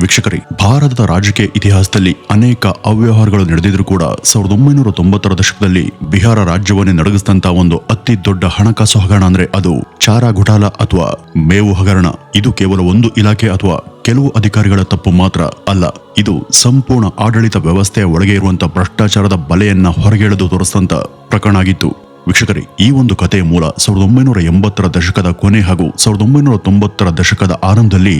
ವೀಕ್ಷಕರೇ, ಭಾರತದ ರಾಜಕೀಯ ಇತಿಹಾಸದಲ್ಲಿ ಅನೇಕ ಅವ್ಯವಹಾರಗಳು ನಡೆದಿದ್ರು ಕೂಡ ಸಾವಿರದ ಒಂಬೈನೂರ ತೊಂಬತ್ತರ ದಶಕದಲ್ಲಿ ಬಿಹಾರ ರಾಜ್ಯವನ್ನೇ ನಡಗಿಸಿದಂತ ಒಂದು ಅತಿ ದೊಡ್ಡ ಹಣಕಾಸು ಹಗರಣ ಅಂದ್ರೆ ಅದು ಚಾರಾ ಘುಟಾಲ ಅಥವಾ ಮೇವು ಹಗರಣ. ಇದು ಕೇವಲ ಒಂದು ಇಲಾಖೆ ಅಥವಾ ಕೆಲವು ಅಧಿಕಾರಿಗಳ ತಪ್ಪು ಮಾತ್ರ ಅಲ್ಲ, ಇದು ಸಂಪೂರ್ಣ ಆಡಳಿತ ವ್ಯವಸ್ಥೆಯ ಒಳಗೆ ಇರುವಂತಹ ಭ್ರಷ್ಟಾಚಾರದ ಬಲೆಯನ್ನ ಹೊರಗೆಳೆದು ತೋರಿಸಿದಂತ ಪ್ರಕರಣ ಆಗಿತ್ತು. ವೀಕ್ಷಕರೇ, ಈ ಒಂದು ಕಥೆಯ ಮೂಲ ಸಾವಿರದ ಒಂಬೈನೂರ ಎಂಬತ್ತರ ದಶಕದ ಕೊನೆ ಹಾಗೂ ಸಾವಿರದ ಒಂಬೈನೂರ ತೊಂಬತ್ತರ ದಶಕದ ಆರಂಭದಲ್ಲಿ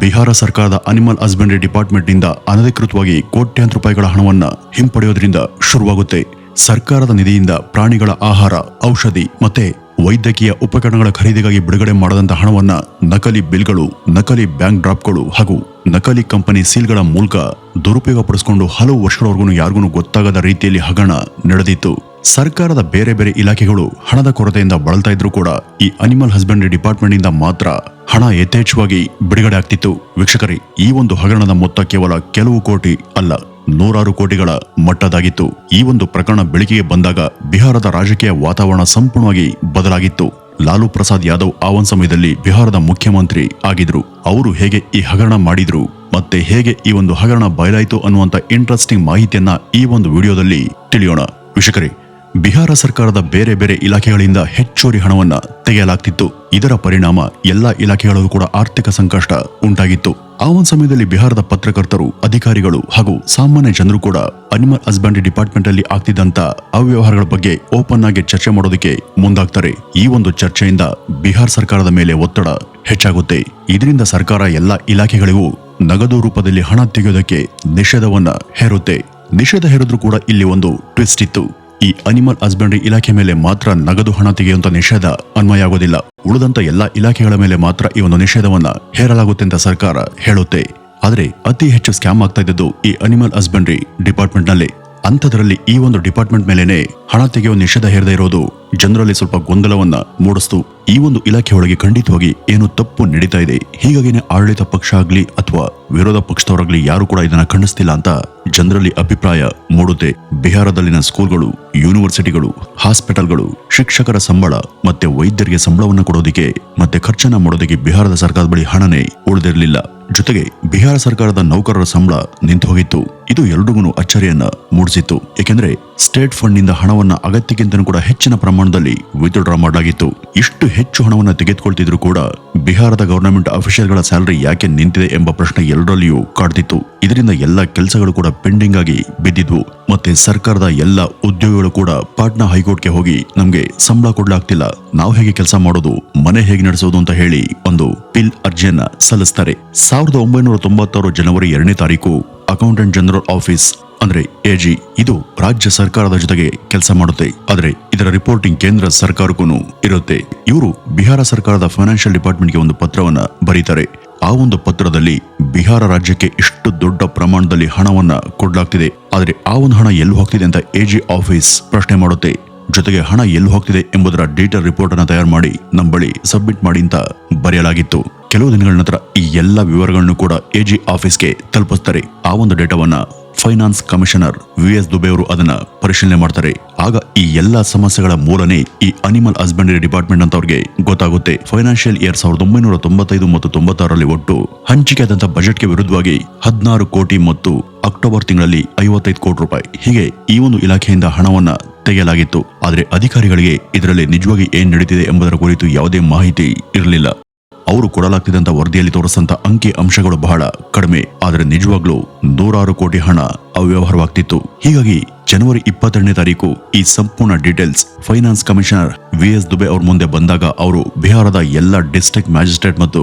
ಬಿಹಾರ ಸರ್ಕಾರದ ಅನಿಮಲ್ ಹಸ್ಬೆಂಡ್ರಿ ಡಿಪಾರ್ಟ್ಮೆಂಟ್ನಿಂದ ಅನಧಿಕೃತವಾಗಿ ಕೋಟ್ಯಾಂತರ ರೂಪಾಯಿಗಳ ಹಣವನ್ನು ಹಿಂಪಡೆಯೋದ್ರಿಂದ ಶುರುವಾಗುತ್ತೆ. ಸರ್ಕಾರದ ನಿಧಿಯಿಂದ ಪ್ರಾಣಿಗಳ ಆಹಾರ, ಔಷಧಿ ಮತ್ತೆ ವೈದ್ಯಕೀಯ ಉಪಕರಣಗಳ ಖರೀದಿಗಾಗಿ ಬಿಡುಗಡೆ ಮಾಡದಂತ ಹಣವನ್ನ ನಕಲಿ ಬಿಲ್ಗಳು, ನಕಲಿ ಬ್ಯಾಂಕ್ ಡ್ರಾಪ್ಗಳು ಹಾಗೂ ನಕಲಿ ಕಂಪನಿ ಸೀಲ್ಗಳ ಮೂಲಕ ದುರುಪಯೋಗ ಪಡಿಸಿಕೊಂಡು ಹಲವು ವರ್ಷಗಳವರೆಗೂ ಯಾರಿಗೂ ಗೊತ್ತಾಗದ ರೀತಿಯಲ್ಲಿ ಹಗರಣ ನಡೆದಿತ್ತು. ಸರ್ಕಾರದ ಬೇರೆ ಬೇರೆ ಇಲಾಖೆಗಳು ಹಣದ ಕೊರತೆಯಿಂದ ಬಳಲ್ತಾ ಇದ್ರು ಕೂಡ ಈ ಅನಿಮಲ್ ಹಸ್ಬೆಂಡ್ರಿ ಡಿಪಾರ್ಟ್ಮೆಂಟ್ ಇಂದ ಮಾತ್ರ ಹಣ ಯಥೇಚ್ಛವಾಗಿ ಬಿಡುಗಡೆ ಆಗ್ತಿತ್ತು. ವೀಕ್ಷಕರೇ, ಈ ಒಂದು ಹಗರಣದ ಮೊತ್ತ ಕೇವಲ ಕೆಲವು ಕೋಟಿ ಅಲ್ಲ, ನೂರಾರು ಕೋಟಿಗಳ ಮಟ್ಟದಾಗಿತ್ತು. ಈ ಒಂದು ಪ್ರಕರಣ ಬೆಳಕಿಗೆ ಬಂದಾಗ ಬಿಹಾರದ ರಾಜಕೀಯ ವಾತಾವರಣ ಸಂಪೂರ್ಣವಾಗಿ ಬದಲಾಗಿತ್ತು. ಲಾಲು ಪ್ರಸಾದ್ ಯಾದವ್ ಆ ಒಂದು ಸಮಯದಲ್ಲಿ ಬಿಹಾರದ ಮುಖ್ಯಮಂತ್ರಿ ಆಗಿದ್ರು. ಅವರು ಹೇಗೆ ಈ ಹಗರಣ ಮಾಡಿದ್ರು, ಮತ್ತೆ ಹೇಗೆ ಈ ಒಂದು ಹಗರಣ ಬಯಲಾಯಿತು ಅನ್ನುವಂತ ಇಂಟ್ರೆಸ್ಟಿಂಗ್ ಮಾಹಿತಿಯನ್ನ ಈ ಒಂದು ವಿಡಿಯೋದಲ್ಲಿ ತಿಳಿಯೋಣ. ವೀಕ್ಷಕರೇ ಬಿಹಾರ ಸರ್ಕಾರದ ಬೇರೆ ಬೇರೆ ಇಲಾಖೆಗಳಿಂದ ಹೆಚ್ಚುವರಿ ಹಣವನ್ನ ತೆಗೆಯಲಾಗ್ತಿತ್ತು. ಇದರ ಪರಿಣಾಮ ಎಲ್ಲಾ ಇಲಾಖೆಗಳಲ್ಲೂ ಕೂಡ ಆರ್ಥಿಕ ಸಂಕಷ್ಟ ಉಂಟಾಗಿತ್ತು. ಆ ಒಂದು ಸಮಯದಲ್ಲಿ ಬಿಹಾರದ ಪತ್ರಕರ್ತರು, ಅಧಿಕಾರಿಗಳು ಹಾಗೂ ಸಾಮಾನ್ಯ ಜನರು ಕೂಡ ಅನಿಮಲ್ ಹಸ್ಬೆಂಡ್ರಿ ಡಿಪಾರ್ಟ್ಮೆಂಟ್ ಅಲ್ಲಿ ಆಗ್ತಿದ್ದಂತ ಅವ್ಯವಹಾರಗಳ ಬಗ್ಗೆ ಓಪನ್ ಆಗಿ ಚರ್ಚೆ ಮಾಡೋದಕ್ಕೆ ಮುಂದಾಗ್ತಾರೆ. ಈ ಒಂದು ಚರ್ಚೆಯಿಂದ ಬಿಹಾರ್ ಸರ್ಕಾರದ ಮೇಲೆ ಒತ್ತಡ ಹೆಚ್ಚಾಗುತ್ತೆ. ಇದರಿಂದ ಸರ್ಕಾರ ಎಲ್ಲಾ ಇಲಾಖೆಗಳಿಗೂ ನಗದು ರೂಪದಲ್ಲಿ ಹಣ ತೆಗೆಯೋದಕ್ಕೆ ನಿಷೇಧವನ್ನ ಹೇರುತ್ತೆ. ನಿಷೇಧ ಹೇರಿದ್ರು ಕೂಡ ಇಲ್ಲಿ ಒಂದು ಟ್ವಿಸ್ಟ್ ಇತ್ತು. ಈ ಅನಿಮಲ್ ಹಸ್ಬೆಂಡ್ರಿ ಇಲಾಖೆ ಮೇಲೆ ಮಾತ್ರ ನಗದು ಹಣ ತೆಗೆಯುವಂತ ನಿಷೇಧ ಅನ್ವಯ ಆಗೋದಿಲ್ಲ ಉಳಿದಂತ ಎಲ್ಲಾ ಇಲಾಖೆಗಳ ಮೇಲೆ ಮಾತ್ರ ಈ ಒಂದು ನಿಷೇಧವನ್ನ ಹೇರಲಾಗುತ್ತೆ ಅಂತ ಸರ್ಕಾರ ಹೇಳುತ್ತೆ. ಆದರೆ ಅತಿ ಹೆಚ್ಚು ಸ್ಕ್ಯಾಮ್ ಆಗ್ತಾ ಇದ್ದದ್ದು ಈ ಅನಿಮಲ್ ಹಸ್ಬೆಂಡ್ರಿ ಡಿಪಾರ್ಟ್ಮೆಂಟ್ನಲ್ಲಿ. ಅಂಥದ್ರಲ್ಲಿ ಈ ಒಂದು ಡಿಪಾರ್ಟ್ಮೆಂಟ್ ಮೇಲೇನೆ ಹಣ ತೆಗೆಯುವ ನಿಷೇಧ ಹೇರದೇ ಇರೋದು ಜನರಲ್ಲಿ ಸ್ವಲ್ಪ ಗೊಂದಲವನ್ನ ಮೂಡಿಸ್ತು. ಈ ಒಂದು ಇಲಾಖೆ ಒಳಗೆ ಖಂಡಿತವಾಗಿ ಏನು ತಪ್ಪು ನಡೀತಾ ಇದೆ. ಹೀಗಾಗಿನೇ ಆಡಳಿತ ಪಕ್ಷ ಆಗ್ಲಿ ಅಥವಾ ವಿರೋಧ ಪಕ್ಷದವರಾಗ್ಲಿ ಯಾರು ಕೂಡ ಇದನ್ನ ಖಂಡಿಸ್ತಿಲ್ಲ ಅಂತ ಜನರಲ್ಲಿ ಅಭಿಪ್ರಾಯ ಮೂಡುತ್ತೆ. ಬಿಹಾರದಲ್ಲಿನ ಸ್ಕೂಲ್ಗಳು, ಯೂನಿವರ್ಸಿಟಿಗಳು, ಹಾಸ್ಪಿಟಲ್ಗಳು, ಶಿಕ್ಷಕರ ಸಂಬಳ ಮತ್ತೆ ವೈದ್ಯರಿಗೆ ಸಂಬಳವನ್ನ ಕೊಡೋದಕ್ಕೆ ಮತ್ತೆ ಖರ್ಚನ್ನ ಮಾಡೋದಕ್ಕೆ ಬಿಹಾರದ ಸರ್ಕಾರದ ಬಳಿ ಹಣನೇ ಉಳಿದಿರಲಿಲ್ಲ. ಜೊತೆಗೆ ಬಿಹಾರ ಸರ್ಕಾರದ ನೌಕರರ ಸಂಬಳ ನಿಂತು ಹೋಗಿತ್ತು ಇದು ಎಲ್ರಿಗೂ ಅಚ್ಚರಿಯನ್ನ ಮೂಡಿಸಿತ್ತು. ಏಕೆಂದ್ರೆ ಸ್ಟೇಟ್ ಫಂಡ್ನಿಂದ ಹಣವನ್ನ ಅಗತ್ಯಕ್ಕಿಂತನೂ ಕೂಡ ಹೆಚ್ಚಿನ ಪ್ರಮಾಣದಲ್ಲಿ ವಿತ್ಡ್ರಾ ಮಾಡಲಾಗಿತ್ತು. ಇಷ್ಟು ಹೆಚ್ಚು ಹಣವನ್ನು ತೆಗೆದುಕೊಳ್ತಿದ್ರು ಕೂಡ ಬಿಹಾರದ ಗವರ್ನಮೆಂಟ್ ಅಫಿಷಿಯಲ್ಗಳ ಸ್ಯಾಲರಿ ಯಾಕೆ ನಿಂತಿದೆ ಎಂಬ ಪ್ರಶ್ನೆ ಎಲ್ಲರಲ್ಲಿಯೂ ಕಾಡ್ತಿತ್ತು. ಇದರಿಂದ ಎಲ್ಲ ಕೆಲಸಗಳು ಕೂಡ ಪೆಂಡಿಂಗ್ ಆಗಿ ಬಿದ್ದಿದ್ವು. ಮತ್ತೆ ಸರ್ಕಾರದ ಎಲ್ಲ ಉದ್ಯೋಗಿಗಳು ಕೂಡ ಪಾಟ್ನಾ ಹೈಕೋರ್ಟ್ಗೆ ಹೋಗಿ ನಮಗೆ ಸಂಬಳ ಕೊಡಲಾಗ್ತಿಲ್ಲ. ನಾವು ಹೇಗೆ ಕೆಲಸ ಮಾಡೋದು, ಮನೆ ಹೇಗೆ ನಡೆಸೋದು ಅಂತ ಹೇಳಿ ಒಂದು ಪಿಲ್ ಅರ್ಜಿಯನ್ನ ಸಲ್ಲಿಸ್ತಾರೆ. ಸಾವಿರದ ಒಂಬೈನೂರ ತೊಂಬತ್ತಾರು ಜನವರಿ ಎರಡನೇ ತಾರೀಕು ಅಕೌಂಟೆಂಟ್ ಜನರಲ್ ಆಫೀಸ್ ಅಂದ್ರೆ ಎಜಿ ಇದು ರಾಜ್ಯ ಸರ್ಕಾರದ ಜೊತೆಗೆ ಕೆಲಸ ಮಾಡುತ್ತೆ. ಆದ್ರೆ ಇದರ ರಿಪೋರ್ಟಿಂಗ್ ಕೇಂದ್ರ ಸರ್ಕಾರಕ್ಕೂ ಇರುತ್ತೆ. ಇವರು ಬಿಹಾರ ಸರ್ಕಾರದ ಫೈನಾನ್ಷಿಯಲ್ ಡಿಪಾರ್ಟ್ಮೆಂಟ್ಗೆ ಒಂದು ಪತ್ರವನ್ನ ಬರೀತಾರೆ. ಆ ಒಂದು ಪತ್ರದಲ್ಲಿ ಬಿಹಾರ ರಾಜ್ಯಕ್ಕೆ ಇಷ್ಟು ದೊಡ್ಡ ಪ್ರಮಾಣದಲ್ಲಿ ಹಣವನ್ನ ಕೊಡ್ಲಾಗ್ತಿದೆ. ಆದ್ರೆ ಆ ಒಂದು ಹಣ ಎಲ್ಲಿ ಹೋಗ್ತಿದೆ ಅಂತ ಎಜಿ ಆಫೀಸ್ ಪ್ರಶ್ನೆ ಮಾಡುತ್ತೆ. ಜೊತೆಗೆ ಹಣ ಎಲ್ಲಿ ಹೋಗ್ತಿದೆ ಎಂಬುದರ ಡೇಟಾ ರಿಪೋರ್ಟ್ ಅನ್ನು ತಯಾರು ಮಾಡಿ ನಮ್ಮ ಬಳಿ ಸಬ್ಮಿಟ್ ಮಾಡಿ ಅಂತ ಬರೆಯಲಾಗಿತ್ತು. ಕೆಲವು ದಿನಗಳ ನಂತರ ಈ ಎಲ್ಲ ವಿವರಗಳನ್ನು ಕೂಡ ಎಜಿ ಆಫೀಸ್ಗೆ ತಲುಪಿಸ್ತಾರೆ. ಆ ಒಂದು ಡೇಟಾವನ್ನ finance commissioner V S Dubey ಅವರು ಅದನ್ನ ಪರಿಶೀಲನೆ ಮಾಡ್ತಾರೆ. ಆಗ ಈ ಎಲ್ಲಾ ಸಮಸ್ಯೆಗಳ ಮೂಲನೇ ಈ ಅನಿಮಲ್ ಹಸ್ಬೆಂಡರಿ ಡಿಪಾರ್ಟ್ಮೆಂಟ್ ಅಂತ ಅವ್ರಿಗೆ ಗೊತ್ತಾಗುತ್ತೆ. ಫೈನಾನ್ಷಿಯಲ್ ಇಯರ್ ಸಾವಿರದ ಒಂಬೈನೂರ ತೊಂಬತ್ತೈದು ಮತ್ತು ತೊಂಬತ್ತಾರರಲ್ಲಿ ಒಟ್ಟು ಹಂಚಿಕೆ ಆದಂತ ಬಜೆಟ್ಗೆ ವಿರುದ್ಧವಾಗಿ ಹದಿನಾರು ಕೋಟಿ ಮತ್ತು ಅಕ್ಟೋಬರ್ ತಿಂಗಳಲ್ಲಿ ಐವತ್ತೈದು ಕೋಟಿ ರೂಪಾಯಿ. ಹೀಗೆ ಈ ಒಂದು ಇಲಾಖೆಯಿಂದ ಹಣವನ್ನ ತೆಗೆಯಲಾಗಿತ್ತು. ಆದರೆ ಅಧಿಕಾರಿಗಳಿಗೆ ಇದರಲ್ಲಿ ನಿಜವಾಗಿ ಏನ್ ನಡೀತಿದೆ ಎಂಬುದರ ಕುರಿತು ಯಾವುದೇ ಮಾಹಿತಿ ಇರಲಿಲ್ಲ. ಅವರು ಕೊಡಲಾಗ್ತಿದ್ದಂತ ವರದಿಯಲ್ಲಿ ತೋರಿಸಂತ ಅಂಕಿ ಅಂಶಗಳು ಬಹಳ ಕಡಿಮೆ. ಆದರೆ ನಿಜವಾಗ್ಲೂ ನೂರಾರು ಕೋಟಿ ಹಣ ಅವ್ಯವಹಾರವಾಗ್ತಿತ್ತು. ಹೀಗಾಗಿ ಜನವರಿ ಇಪ್ಪತ್ತೆರಡನೇ ತಾರೀಕು ಈ ಸಂಪೂರ್ಣ details finance commissioner V S Dubey ಅವ್ರ ಮುಂದೆ ಬಂದಾಗ ಅವರು ಬಿಹಾರದ ಎಲ್ಲ ಡಿಸ್ಟ್ರಿಕ್ಟ್ ಮ್ಯಾಜಿಸ್ಟ್ರೇಟ್ ಮತ್ತು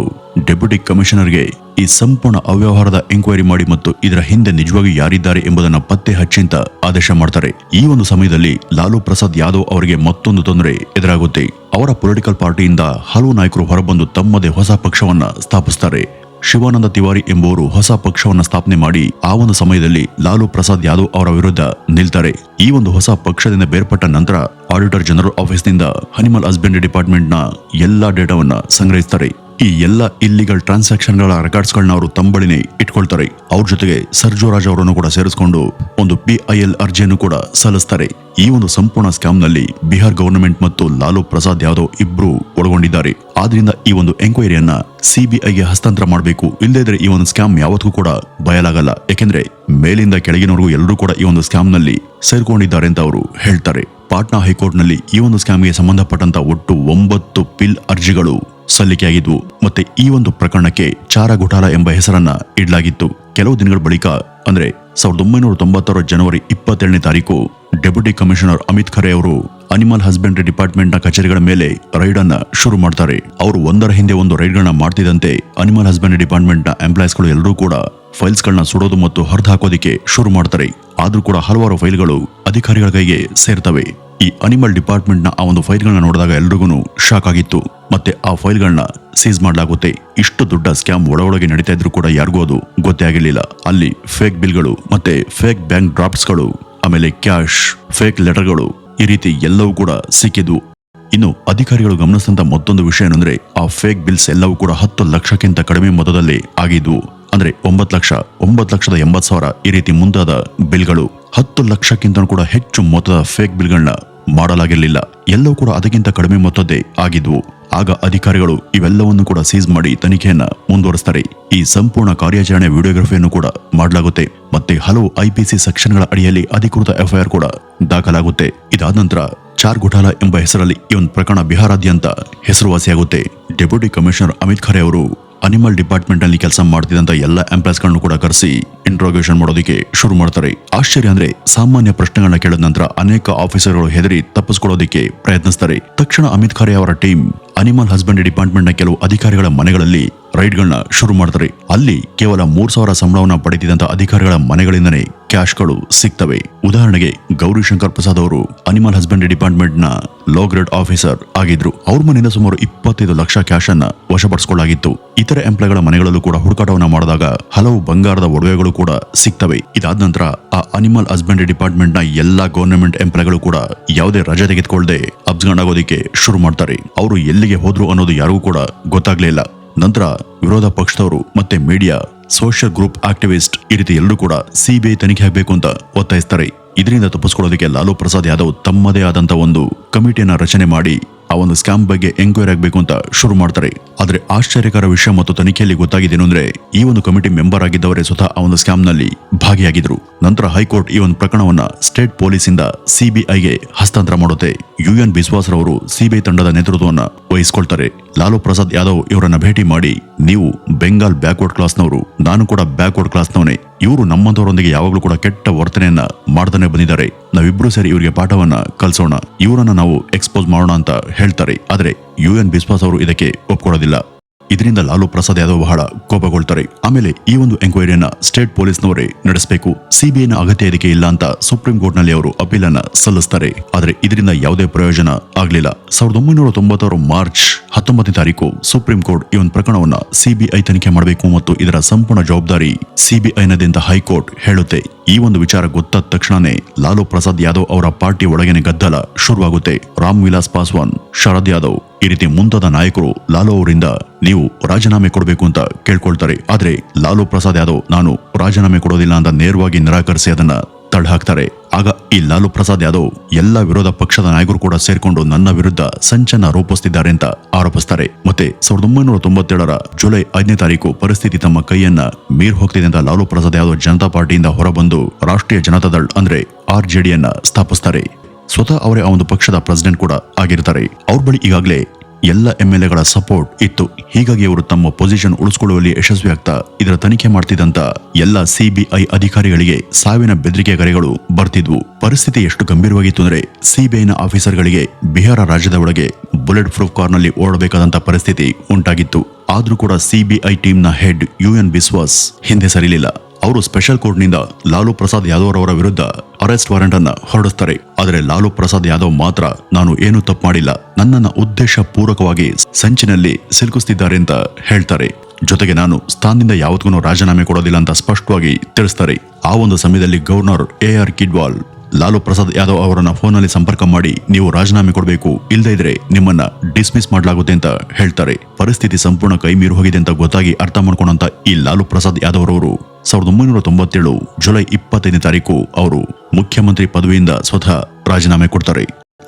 ಡೆಪ್ಯೂಟಿ ಕಮಿಷನರ್ಗೆ ಈ ಸಂಪೂರ್ಣ ಅವ್ಯವಹಾರದ ಎಂಕ್ವೈರಿ ಮಾಡಿ ಮತ್ತು ಇದರ ಹಿಂದೆ ನಿಜವಾಗಿ ಯಾರಿದ್ದಾರೆ ಎಂಬುದನ್ನು ಪತ್ತೆ ಹಚ್ಚಿ ಆದೇಶ ಮಾಡ್ತಾರೆ. ಈ ಒಂದು ಸಮಯದಲ್ಲಿ ಲಾಲು ಪ್ರಸಾದ್ ಯಾದವ್ ಅವರಿಗೆ ಮತ್ತೊಂದು ತೊಂದರೆ ಎದುರಾಗುತ್ತೆ. ಅವರ ಪೊಲಿಟಿಕಲ್ ಪಾರ್ಟಿಯಿಂದ ಹಲವು ನಾಯಕರು ಹೊರಬಂದು ತಮ್ಮದೇ ಹೊಸ ಪಕ್ಷವನ್ನ ಸ್ಥಾಪಿಸ್ತಾರೆ. ಶಿವಾನಂದ ತಿವಾರಿ ಎಂಬುವರು ಹೊಸ ಪಕ್ಷವನ್ನ ಸ್ಥಾಪನೆ ಮಾಡಿ ಆ ಒಂದು ಸಮಯದಲ್ಲಿ ಲಾಲು ಪ್ರಸಾದ್ ಯಾದವ್ ಅವರ ವಿರುದ್ಧ ನಿಲ್ತಾರೆ. ಈ ಒಂದು ಹೊಸ ಪಕ್ಷದಿಂದ ಬೇರ್ಪಟ್ಟ ನಂತರ ಆಡಿಟರ್ ಜನರಲ್ ಆಫೀಸ್ನಿಂದ ಅನಿಮಲ್ ಹಸ್ಬೆಂಡ್ರಿ ಡಿಪಾರ್ಟ್ಮೆಂಟ್ನ ಎಲ್ಲಾ ಡೇಟಾವನ್ನ ಸಂಗ್ರಹಿಸ್ತಾರೆ. ಈ ಎಲ್ಲ ಇಲ್ಲಿಗಲ್ ಟ್ರಾನ್ಸಾಕ್ಷನ್ಗಳ ರೆಕಾರ್ಡ್ಸ್ ಗಳನ್ನ ಅವರು ತಂಬಳಿನೇ ಇಟ್ಕೊಳ್ತಾರೆ. ಅವ್ರ ಜೊತೆಗೆ ಸರ್ಜೋರಾಜ್ ಅವರನ್ನು ಕೂಡ ಸೇರಿಸಿಕೊಂಡು ಒಂದು ಪಿ ಐ ಎಲ್ ಅರ್ಜಿಯನ್ನು ಕೂಡ ಸಲ್ಲಿಸ್ತಾರೆ. ಈ ಒಂದು ಸಂಪೂರ್ಣ ಸ್ಕ್ಯಾಮ್ನಲ್ಲಿ ಬಿಹಾರ್ ಗವರ್ನಮೆಂಟ್ ಮತ್ತು ಲಾಲು ಪ್ರಸಾದ್ ಯಾದವ್ ಇಬ್ರು ಒಳಗೊಂಡಿದ್ದಾರೆ. ಆದ್ರಿಂದ ಈ ಒಂದು ಎಂಕ್ವೈರಿಯನ್ನ ಸಿಬಿಐಗೆ ಹಸ್ತಾಂತರ ಮಾಡಬೇಕು. ಇಲ್ಲದಿದ್ರೆ ಈ ಒಂದು ಸ್ಕ್ಯಾಮ್ ಯಾವತ್ತೂ ಕೂಡ ಬಯಲಾಗಲ್ಲ. ಯಾಕೆಂದ್ರೆ ಮೇಲಿಂದ ಕೆಳಗಿನವರೆಗೂ ಎಲ್ಲರೂ ಕೂಡ ಈ ಒಂದು ಸ್ಕ್ಯಾಮ್ನಲ್ಲಿ ಸೇರ್ಕೊಂಡಿದ್ದಾರೆ ಅಂತ ಅವರು ಹೇಳ್ತಾರೆ. ಪಾಟ್ನಾ ಹೈಕೋರ್ಟ್ನಲ್ಲಿ ಈ ಒಂದು ಸ್ಕ್ಯಾಮ್ಗೆ ಸಂಬಂಧಪಟ್ಟಂತ ಒಟ್ಟು ಒಂಬತ್ತು ಪಿಲ್ ಅರ್ಜಿಗಳು ಸಲ್ಲಿಕೆಯಾಗಿದ್ವು ಮತ್ತೆ ಈ ಒಂದು ಪ್ರಕರಣಕ್ಕೆ ಚಾರ ಘುಟಾಲ ಎಂಬ ಹೆಸರನ್ನ ಇಡಲಾಗಿತ್ತು. ಕೆಲವು ದಿನಗಳ ಬಳಿಕ, ಅಂದ್ರೆ ಸಾವಿರದ ಒಂಬೈನೂರ ತೊಂಬತ್ತಾರು ಜನವರಿ ಇಪ್ಪತ್ತೆರಡನೇ ತಾರೀಕು, ಡೆಪ್ಯೂಟಿ ಕಮಿಷನರ್ ಅಮಿತ್ ಖರೆ ಅವರು ಅನಿಮಲ್ ಹಸ್ಬೆಂಡ್ರಿ ಡಿಪಾರ್ಟ್ಮೆಂಟ್ನ ಕಚೇರಿಗಳ ಮೇಲೆ ರೈಡ್ ಅನ್ನ ಶುರು ಮಾಡ್ತಾರೆ. ಅವರು ಒಂದರ ಹಿಂದೆ ಒಂದು ರೈಡ್ಗಳನ್ನ ಮಾಡ್ತಿದ್ದಂತೆ ಅನಿಮಲ್ ಹಸ್ಬೆಂಡ್ರಿ ಡಿಪಾರ್ಟ್ಮೆಂಟ್ನ ನ ಎಂಪ್ಲಾಯ್ಸ್ಗಳು ಎಲ್ಲರೂ ಕೂಡ ಫೈಲ್ಸ್ಗಳನ್ನ ಸುಡೋದು ಮತ್ತು ಹರಿದು ಹಾಕೋದಿಕ್ಕೆ ಶುರು ಮಾಡ್ತಾರೆ. ಆದರೂ ಕೂಡ ಹಲವಾರು ಫೈಲ್ಗಳು ಅಧಿಕಾರಿಗಳ ಕೈಗೆ ಸೇರ್ತವೆ. ಈ ಅನಿಮಲ್ ಡಿಪಾರ್ಟ್ಮೆಂಟ್ನ ಆ ಒಂದು ಫೈಲ್ಗಳನ್ನ ನೋಡಿದಾಗ ಎಲ್ರಿಗೂ ಶಾಕ್ ಆಗಿತ್ತು. ಮತ್ತೆ ಆ ಫೈಲ್ಗಳನ್ನ ಸೀಸ್ ಮಾಡಲಾಗುತ್ತೆ. ಇಷ್ಟು ದೊಡ್ಡ ಸ್ಕ್ಯಾಮ್ ಒಳ ಒಳಗೆ ನಡೀತಾ ಇದ್ರು ಕೂಡ ಯಾರಿಗೂ ಅದು ಗೊತ್ತೇ ಆಗಿರಲಿಲ್ಲ. ಅಲ್ಲಿ ಫೇಕ್ ಬಿಲ್ಗಳು ಮತ್ತೆ ಫೇಕ್ ಬ್ಯಾಂಕ್ ಡ್ರಾಫ್ಟ್ಸ್ಗಳು ಆಮೇಲೆ ಕ್ಯಾಶ್ ಫೇಕ್ ಲೆಟರ್ಗಳು ಈ ರೀತಿ ಎಲ್ಲವೂ ಕೂಡ ಸಿಕ್ಕಿದ್ವು. ಇನ್ನು ಅಧಿಕಾರಿಗಳು ಗಮನಿಸಿದಂತ ಮತ್ತೊಂದು ವಿಷಯ ಏನಂದ್ರೆ, ಆ ಫೇಕ್ ಬಿಲ್ಸ್ ಎಲ್ಲವೂ ಕೂಡ ಹತ್ತು ಲಕ್ಷಕ್ಕಿಂತ ಕಡಿಮೆ ಮೊತ್ತದಲ್ಲಿ ಆಗಿದ್ವು. ಅಂದ್ರೆ ಒಂಬತ್ತು ಲಕ್ಷ, ಒಂಬತ್ತು ಲಕ್ಷದ ಎಂಬತ್ತು ಸಾವಿರ ಈ ರೀತಿ ಮುಂತಾದ ಬಿಲ್ಗಳು ಹತ್ತು ಲಕ್ಷಕ್ಕಿಂತ ಕೂಡ ಹೆಚ್ಚು ಮೊತ್ತದ ಫೇಕ್ ಬಿಲ್ಗಳನ್ನ ಮಾಡಲಾಗಿರಲಿಲ್ಲ. ಎಲ್ಲವೂ ಕೂಡ ಅದಕ್ಕಿಂತ ಕಡಿಮೆ ಮೊತ್ತದ್ದೇ ಆಗಿದ್ವು. ಆಗ ಅಧಿಕಾರಿಗಳು ಇವೆಲ್ಲವನ್ನು ಕೂಡ ಸೀಸ್ ಮಾಡಿ ತನಿಖೆಯನ್ನ ಮುಂದುವರಿಸ್ತಾರೆ. ಈ ಸಂಪೂರ್ಣ ಕಾರ್ಯಾಚರಣೆ ವಿಡಿಯೋಗ್ರಫಿಯನ್ನು ಕೂಡ ಮಾಡಲಾಗುತ್ತೆ. ಮತ್ತೆ ಹಲವು ಐಪಿಸಿ ಸೆಕ್ಷನ್ಗಳ ಅಡಿಯಲ್ಲಿ ಅಧಿಕೃತ ಎಫ್ಐಆರ್ ಕೂಡ ದಾಖಲಾಗುತ್ತೆ. ಇದಾದ ನಂತರ ಚಾರ್ ಘುಟಾಲ ಎಂಬ ಹೆಸರಲ್ಲಿ ಈ ಒಂದು ಪ್ರಕರಣ ಬಿಹಾರಾದ್ಯಂತ ಹೆಸರುವಾಸಿಯಾಗುತ್ತೆ. ಡೆಪ್ಯೂಟಿ ಕಮಿಷನರ್ ಅಮಿತ್ ಖರೆ ಅವರು ಅನಿಮಲ್ ಡಿಪಾರ್ಟ್ಮೆಂಟ್ ಅಲ್ಲಿ ಕೆಲಸ ಮಾಡ್ತಿದ್ದಂತ ಎಲ್ಲ ಎಂಪ್ಲಾಯ್ಸ್ಗಳನ್ನು ಕೂಡ ಕರೆಸಿ ಇಂಟ್ರೋಗೇಷನ್ ಮಾಡೋದಕ್ಕೆ ಶುರು ಮಾಡ್ತಾರೆ. ಆಶ್ಚರ್ಯ ಅಂದ್ರೆ ಸಾಮಾನ್ಯ ಪ್ರಶ್ನೆಗಳನ್ನ ಕೇಳಿದ ನಂತರ ಅನೇಕ ಆಫೀಸರ್ಗಳು ಹೆದರಿ ತಪ್ಪಿಸ್ಕೊಳ್ಳೋದಕ್ಕೆ ಪ್ರಯತ್ನಿಸ್ತಾರೆ. ತಕ್ಷಣ ಅಮಿತ್ ಖರೆ ಅವರ ಟೀಮ್ ಅನಿಮಲ್ ಹಸ್ಬೆಂಡ್ರಿ ಡಿಪಾರ್ಟ್ಮೆಂಟ್ನ ಕೆಲವು ಅಧಿಕಾರಿಗಳ ಮನೆಗಳಲ್ಲಿ ರೈಡ್ಗಳನ್ನ ಶುರು ಮಾಡ್ತಾರೆ. ಅಲ್ಲಿ ಕೇವಲ ಮೂರ್ ಸಾವಿರ ಸಂಬಳವನ್ನ ಪಡೆದಿದ್ದಂತ ಅಧಿಕಾರಿಗಳ ಮನೆಗಳಿಂದನೇ ಕ್ಯಾಶ್ಗಳು ಸಿಗ್ತವೆ. ಉದಾಹರಣೆಗೆ ಗೌರಿಶಂಕರ್ ಪ್ರಸಾದ್ ಅವರು ಅನಿಮಲ್ ಹಸ್ಬೆಂಡ್ರಿ ಡಿಪಾರ್ಟ್ಮೆಂಟ್ನ ಲೋ ಗ್ರೇಡ್ ಆಫೀಸರ್ ಆಗಿದ್ರು. ಅವ್ರ ಮನೆಯಿಂದ ಸುಮಾರು ಇಪ್ಪತ್ತೈದು ಲಕ್ಷ ಕ್ಯಾಶ್ ಅನ್ನ ವಶಪಡಿಸಿಕೊಳ್ಳಲಾಗಿತ್ತು ಇತರೆ ಎಂಪ್ಲಾಯ್ಗಳ ಮನೆಗಳಲ್ಲೂ ಕೂಡ ಹುಡುಕಾಟವನ್ನ ಮಾಡಿದಾಗ ಹಲವು ಬಂಗಾರದ ಒಡವೆಗಳು ಕೂಡ ಸಿಗ್ತವೆ. ಇದಾದ ನಂತರ ಆ ಅನಿಮಲ್ ಹಸ್ಬೆಂಡ್ರಿ ಡಿಪಾರ್ಟ್ಮೆಂಟ್ನ ಎಲ್ಲಾ ಗವರ್ನಮೆಂಟ್ ಎಂಪ್ಲಾಯ್ಗಳು ಕೂಡ ಯಾವುದೇ ರಜೆ ತೆಗೆದುಕೊಳ್ಳದೆ ಅಬ್ಸ್ಗಂಡ್ ಆಗೋದಿಕ್ಕೆ ಶುರು ಮಾಡ್ತಾರೆ. ಅವರು ಎಲ್ಲಿಗೆ ಹೋದ್ರು ಅನ್ನೋದು ಯಾರಿಗೂ ಕೂಡ ಗೊತ್ತಾಗ್ಲಿಲ್ಲ ನಂತರ ವಿರೋಧ ಪಕ್ಷದವರು ಮತ್ತೆ ಮೀಡಿಯಾ ಸೋಷಿಯಲ್ ಗ್ರೂಪ್ ಆಕ್ಟಿವಿಸ್ಟ್ ಈ ರೀತಿ ಎಲ್ಲರೂ ಕೂಡ ಸಿಬಿಐ ತನಿಖೆ ಆಗಬೇಕು ಅಂತ ಒತ್ತಾಯಿಸ್ತಾರೆ. ಇದರಿಂದ ತಪ್ಪಿಸ್ಕೊಳ್ಳೋದಕ್ಕೆ ಲಾಲು ಪ್ರಸಾದ್ ಯಾದವ್ ತಮ್ಮದೇ ಆದಂತ ಒಂದು ಕಮಿಟಿಯನ್ನ ರಚನೆ ಮಾಡಿ ಆ ಒಂದು ಸ್ಕ್ಯಾಮ್ ಬಗ್ಗೆ ಎಂಕ್ವೈರಿ ಆಗಬೇಕು ಅಂತ ಶುರು ಮಾಡ್ತಾರೆ. ಆದರೆ ಆಶ್ಚರ್ಯಕರ ವಿಷಯ ಮತ್ತು ತನಿಖೆಯಲ್ಲಿ ಗೊತ್ತಾಗಿದ್ದೇನು ಅಂದ್ರೆ, ಈ ಒಂದು ಕಮಿಟಿ ಮೆಂಬರ್ ಆಗಿದ್ದವರೇ ಸ್ವತಃ ಆ ಒಂದು ಸ್ಕ್ಯಾಮ್ನಲ್ಲಿ ಭಾಗಿಯಾಗಿದ್ರು. ನಂತರ ಹೈಕೋರ್ಟ್ ಈ ಒಂದು ಪ್ರಕರಣವನ್ನ ಸ್ಟೇಟ್ ಪೊಲೀಸ್ ಇಂದ ಸಿಬಿಐಗೆ ಹಸ್ತಾಂತರ ಮಾಡುತ್ತೆ. ಯು ಎನ್ ಬಿಸ್ವಾಸ್ರವರು ಸಿಬಿಐ ತಂಡದ ನೇತೃತ್ವವನ್ನು ವಹಿಸಿಕೊಳ್ತಾರೆ. ಲಾಲು ಪ್ರಸಾದ್ ಯಾದವ್ ಇವರನ್ನ ಭೇಟಿ ಮಾಡಿ, ನೀವು ಬೆಂಗಾಲ್ ಬ್ಯಾಕ್ವರ್ಡ್ ಕ್ಲಾಸ್ನವರು, ನಾನು ಕೂಡ ಬ್ಯಾಕ್ವರ್ಡ್ ಕ್ಲಾಸ್ನವನೇ. ಇವರು ನಮ್ಮಂತವರೊಂದಿಗೆ ಯಾವಾಗಲೂ ಕೂಡ ಕೆಟ್ಟ ವರ್ತನೆಯನ್ನ ಮಾಡ್ತಾನೆ ಬಂದಿದ್ದಾರೆ. ನಾವಿಬ್ರು ಸೇರಿ ಇವರಿಗೆ ಪಾಠವನ್ನ ಕಲಿಸೋಣ. ಇವರನ್ನ ನಾವು ಎಕ್ಸ್ಪೋಸ್ ಮಾಡೋಣ ಅಂತ ಹೇಳ್ತಾರೆ. ಆದರೆ ಯು ಎನ್ ಬಿಸ್ವಾಸ್ ಅವರು ಇದಕ್ಕೆ ಒಪ್ಕೊಳ್ಳೋದಿಲ್ಲ ಇದರಿಂದ ಲಾಲು ಪ್ರಸಾದ್ ಯಾದವ್ ಬಹಳ ಕೋಪಗೊಳ್ತಾರೆ. ಆಮೇಲೆ ಈ ಒಂದು ಎಂಕ್ವೈರಿಯನ್ನ ಸ್ಟೇಟ್ ಪೊಲೀಸ್ನವರೇ ನಡೆಸಬೇಕು. ಸಿಬಿಐನ ಅಗತ್ಯ ಇದಕ್ಕೆ ಇಲ್ಲ ಅಂತ ಸುಪ್ರೀಂ ಕೋರ್ಟ್ನಲ್ಲಿ ಅವರು ಅಪೀಲ್ ಅನ್ನ ಸಲ್ಲಿಸ್ತಾರೆ. ಆದರೆ ಇದರಿಂದ ಯಾವುದೇ ಪ್ರಯೋಜನ ಆಗಲಿಲ್ಲ. ಸಾವಿರದ ಒಂಬೈನೂರ ತೊಂಬತ್ತಾರು ಮಾರ್ಚ್ ಹತ್ತೊಂಬತ್ತನೇ ತಾರೀಕು ಸುಪ್ರೀಂ ಕೋರ್ಟ್ ಈ ಒಂದು ಪ್ರಕರಣವನ್ನ ಸಿಬಿಐ ತನಿಖೆ ಮಾಡಬೇಕು ಮತ್ತು ಇದರ ಸಂಪೂರ್ಣ ಜವಾಬ್ದಾರಿ ಸಿಬಿಐನದೇ ಅಂತ ಹೈಕೋರ್ಟ್ ಹೇಳುತ್ತೆ. ಈ ಒಂದು ವಿಚಾರ ಗೊತ್ತಾದ ತಕ್ಷಣನೇ ಲಾಲು ಪ್ರಸಾದ್ ಯಾದವ್ ಅವರ ಪಾರ್ಟಿ ಒಳಗಿನ ಗದ್ದಲ ಶುರುವಾಗುತ್ತೆ. ರಾಮ್ ವಿಲಾಸ್ ಪಾಸ್ವಾನ್, ಶರದ್ ಯಾದವ್ ಈ ರೀತಿ ಮುಂತಾದ ನಾಯಕರು ಲಾಲು ಅವರಿಂದ ನೀವು ರಾಜೀನಾಮೆ ಕೊಡಬೇಕು ಅಂತ ಕೇಳ್ಕೊಳ್ತಾರೆ. ಆದ್ರೆ ಲಾಲು ಪ್ರಸಾದ್ ಯಾದವ್, ನಾನು ರಾಜೀನಾಮೆ ಕೊಡೋದಿಲ್ಲ ಅಂತ ನೇರವಾಗಿ ನಿರಾಕರಿಸಿ ಅದನ್ನ ತಳ್ಳಹಾಕ್ತಾರೆ. ಆಗ ಈ ಲಾಲು ಪ್ರಸಾದ್ ಯಾದವ್ ಎಲ್ಲ ವಿರೋಧ ಪಕ್ಷದ ನಾಯಕರು ಕೂಡ ಸೇರ್ಕೊಂಡು ನನ್ನ ವಿರುದ್ಧ ಸಂಚನ ರೂಪಿಸುತ್ತಿದ್ದಾರೆ ಅಂತ ಆರೋಪಿಸ್ತಾರೆ. ಮತ್ತೆ ಸಾವಿರದ ಒಂಬೈನೂರ ತೊಂಬತ್ತೇಳರ ಜುಲೈ ಐದನೇ ತಾರೀಕು ಪರಿಸ್ಥಿತಿ ತಮ್ಮ ಕೈಯನ್ನ ಮೀರ್ ಹೋಗ್ತಿದೆ ಅಂತ ಲಾಲು ಪ್ರಸಾದ್ ಯಾದವ್ ಜನತಾ ಪಾರ್ಟಿಯಿಂದ ಹೊರಬಂದು ರಾಷ್ಟ್ರೀಯ ಜನತಾ ದಳ್ ಅಂದ್ರೆ ಆರ್ ಜೆಡಿಯನ್ನ ಸ್ಥಾಪಿಸ್ತಾರೆ. ಸ್ವತಃ ಅವರೇ ಆ ಒಂದು ಪಕ್ಷದ ಪ್ರೆಸಿಡೆಂಟ್ ಕೂಡ ಆಗಿರ್ತಾರೆ. ಅವ್ರ ಬಳಿ ಈಗಾಗಲೇ ಎಲ್ಲ ಎಂ ಎಲ್ ಎಗಳ ಸಪೋರ್ಟ್ ಇತ್ತು. ಹೀಗಾಗಿ ಅವರು ತಮ್ಮ ಪೊಸಿಷನ್ ಉಳಿಸ್ಕೊಳ್ಳುವಲ್ಲಿ ಯಶಸ್ವಿ ಆಗ್ತಾ ಇದರ ತನಿಖೆ ಮಾಡ್ತಿದ್ದಂತ ಎಲ್ಲ ಸಿಬಿಐ ಅಧಿಕಾರಿಗಳಿಗೆ ಸಾವಿನ ಬೆದರಿಕೆ ಕರೆಗಳು ಬರ್ತಿದ್ವು. ಪರಿಸ್ಥಿತಿ ಎಷ್ಟು ಗಂಭೀರವಾಗಿತ್ತು ಅಂದ್ರೆ ಸಿಬಿಐನ ಆಫೀಸರ್ಗಳಿಗೆ ಬಿಹಾರ ರಾಜ್ಯದ ಒಳಗೆ ಬುಲೆಟ್ ಪ್ರೂಫ್ ಕಾರ್ನಲ್ಲಿ ಓಡಬೇಕಾದಂತ ಪರಿಸ್ಥಿತಿ ಉಂಟಾಗಿತ್ತು. ಆದ್ರೂ ಕೂಡ ಸಿಬಿಐ ಟೀಮ್ನ ಹೆಡ್ ಯು ಎನ್ ಬಿಸ್ವಾಸ್ ಹಿಂದೆ ಸರಿಲಿಲ್ಲ. ಅವರು ಸ್ಪೆಷಲ್ ಕೋರ್ಟ್ನಿಂದ ಲಾಲು ಪ್ರಸಾದ್ ಯಾದವ್ ಅವರ ವಿರುದ್ಧ ಅರೆಸ್ಟ್ ವಾರೆಂಟ್ ಅನ್ನ ಹೊರಡಿಸ್ತಾರೆ. ಆದರೆ ಲಾಲು ಪ್ರಸಾದ್ ಯಾದವ್ ಮಾತ್ರ ನಾನು ಏನು ತಪ್ಪು ಮಾಡಿಲ್ಲ. ನನ್ನನ್ನ ಉದ್ದೇಶ ಪೂರ್ವಕವಾಗಿ ಸಂಚಿನಲ್ಲಿ ಸಿಲುಕಿಸ್ತಿದ್ದಾರೆ ಅಂತ ಹೇಳ್ತಾರೆ. ಜೊತೆಗೆ ನಾನು ಸ್ಥಾನದಿಂದ ಯಾವತ್ತಿಗೂ ರಾಜೀನಾಮೆ ಕೊಡೋದಿಲ್ಲ ಅಂತ ಸ್ಪಷ್ಟವಾಗಿ ತಿಳಿಸ್ತಾರೆ. ಆ ಒಂದು ಸಮಯದಲ್ಲಿ governor A R Kidwai, Lalu Prasad Yadav ಅವರನ್ನ ಫೋನಲ್ಲಿ ಸಂಪರ್ಕ ಮಾಡಿ ನೀವು ರಾಜೀನಾಮೆ ಕೊಡಬೇಕು ಇಲ್ಲದೇ ಇದ್ರೆ ನಿಮ್ಮನ್ನ ಡಿಸ್ಮಿಸ್ ಮಾಡಲಾಗುತ್ತೆ ಅಂತ ಹೇಳ್ತಾರೆ. ಪರಿಸ್ಥಿತಿ ಸಂಪೂರ್ಣ ಕೈ ಮೀರಿ ಹೋಗಿದೆ ಅಂತ ಗೊತ್ತಾಗಿ ಅರ್ಥ ಮಾಡ್ಕೊಂಡಂತ ಈ ಲಾಲು ಪ್ರಸಾದ್ ಯಾದವ್ ರವರು ಸಾವಿರದ ಒಂಬೈನೂರ ತೊಂಬತ್ತೇಳು ಜುಲೈ ಇಪ್ಪತ್ತೈದನೇ ತಾರೀಕು ಅವರು ಮುಖ್ಯಮಂತ್ರಿ ಪದವಿಯಿಂದ ಸ್ವತಃ ರಾಜೀನಾಮೆ ಕೊಡ್ತಾರೆ.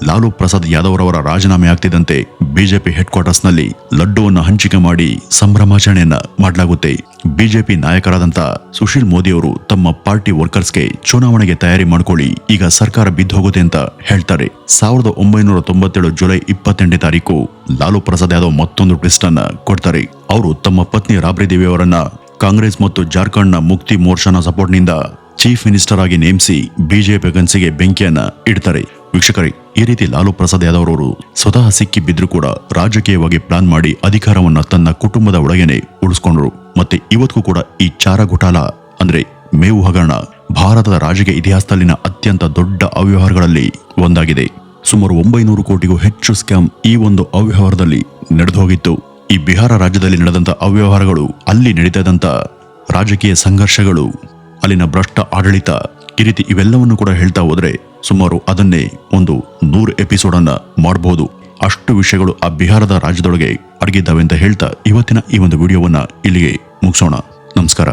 ಲಾಲು ಪ್ರಸಾದ್ ಯಾದವ್ ರವರ ರಾಜೀನಾಮೆ ಆಗ್ತಿದ್ದಂತೆ ಬಿಜೆಪಿ ಹೆಡ್ ಕ್ವಾರ್ಟರ್ಸ್ನಲ್ಲಿ ಲಡ್ಡುವನ್ನು ಹಂಚಿಕೆ ಮಾಡಿ ಸಂಭ್ರಮಾಚರಣೆಯನ್ನ ಮಾಡಲಾಗುತ್ತೆ. ಬಿಜೆಪಿ ನಾಯಕರಾದಂತ ಸುಶೀಲ್ ಮೋದಿ ಅವರು ತಮ್ಮ ಪಾರ್ಟಿ ವರ್ಕರ್ಸ್ಗೆ ಚುನಾವಣೆಗೆ ತಯಾರಿ ಮಾಡ್ಕೊಳ್ಳಿ, ಈಗ ಸರ್ಕಾರ ಬಿದ್ದೋಗುತ್ತೆ ಅಂತ ಹೇಳ್ತಾರೆ. ಸಾವಿರದ ಒಂಬೈನೂರ ತೊಂಬತ್ತೇಳು ಜುಲೈ ಇಪ್ಪತ್ತೆಂಟನೇ ತಾರೀಕು ಲಾಲು ಪ್ರಸಾದ್ ಯಾದವ್ ಮತ್ತೊಂದು ಟ್ವಿಸ್ಟ್ ಅನ್ನ ಕೊಡ್ತಾರೆ. ಅವರು ತಮ್ಮ ಪತ್ನಿ ರಾಬ್ರಿ ದೇವಿ ಅವರನ್ನ ಕಾಂಗ್ರೆಸ್ ಮತ್ತು ಜಾರ್ಖಂಡ್ನ ಮುಕ್ತಿ ಮೋರ್ಚಾನ ಸಪೋರ್ಟ್ನಿಂದ ಚೀಫ್ ಮಿನಿಸ್ಟರ್ ಆಗಿ ನೇಮಿಸಿ ಬಿಜೆಪಿ ಕನಸಿಗೆ ಬೆಂಕಿಯನ್ನ ಇಡ್ತಾರೆ. ವೀಕ್ಷಕರೇ, ಈ ರೀತಿ ಲಾಲು ಪ್ರಸಾದ್ ಯಾದವ್ ಅವರು ಸ್ವತಃ ಸಿಕ್ಕಿ ಬಿದ್ರು ಕೂಡ ರಾಜಕೀಯವಾಗಿ ಪ್ಲಾನ್ ಮಾಡಿ ಅಧಿಕಾರವನ್ನ ತನ್ನ ಕುಟುಂಬದ ಒಳಗೇನೆ ಉಳಿಸ್ಕೊಂಡ್ರು. ಮತ್ತೆ ಇವತ್ತಿಗೂ ಕೂಡ ಈ ಚಾರ ಅಂದ್ರೆ ಮೇವು ಹಗರಣ, ಭಾರತದ ರಾಜಕೀಯ ಇತಿಹಾಸದಲ್ಲಿನ ಅತ್ಯಂತ ದೊಡ್ಡ ಅವ್ಯವಹಾರಗಳಲ್ಲಿ ಒಂದಾಗಿದೆ. ಸುಮಾರು ಒಂಬೈನೂರು ಕೋಟಿಗೂ ಹೆಚ್ಚು ಸ್ಕ್ಯಾಮ್ ಈ ಒಂದು ಅವ್ಯವಹಾರದಲ್ಲಿ ನಡೆದು ಹೋಗಿತ್ತು. ಈ ಬಿಹಾರ ರಾಜ್ಯದಲ್ಲಿ ನಡೆದಂಥ ಅವ್ಯವಹಾರಗಳು ಅಲ್ಲಿ ನಡೀತದಂತ ರಾಜಕೀಯ ಸಂಘರ್ಷಗಳು, ಅಲ್ಲಿನ ಭ್ರಷ್ಟ ಆಡಳಿತ, ಈ ರೀತಿ ಇವೆಲ್ಲವನ್ನು ಕೂಡ ಹೇಳ್ತಾ ಹೋದರೆ ಸುಮಾರು ಅದನ್ನೇ ಒಂದು ನೂರು ಎಪಿಸೋಡ್ ಅನ್ನ ಮಾಡಬಹುದು ಅಷ್ಟು ವಿಷಯಗಳು ಆ ಬಿಹಾರದ ರಾಜ್ಯದೊಳಗೆ ಅಡಗಿದ್ದಾವೆ ಅಂತ ಹೇಳ್ತಾ ಇವತ್ತಿನ ಈ ಒಂದು ವಿಡಿಯೋವನ್ನ ಇಲ್ಲಿಗೆ ಮುಗಿಸೋಣ. ನಮಸ್ಕಾರ.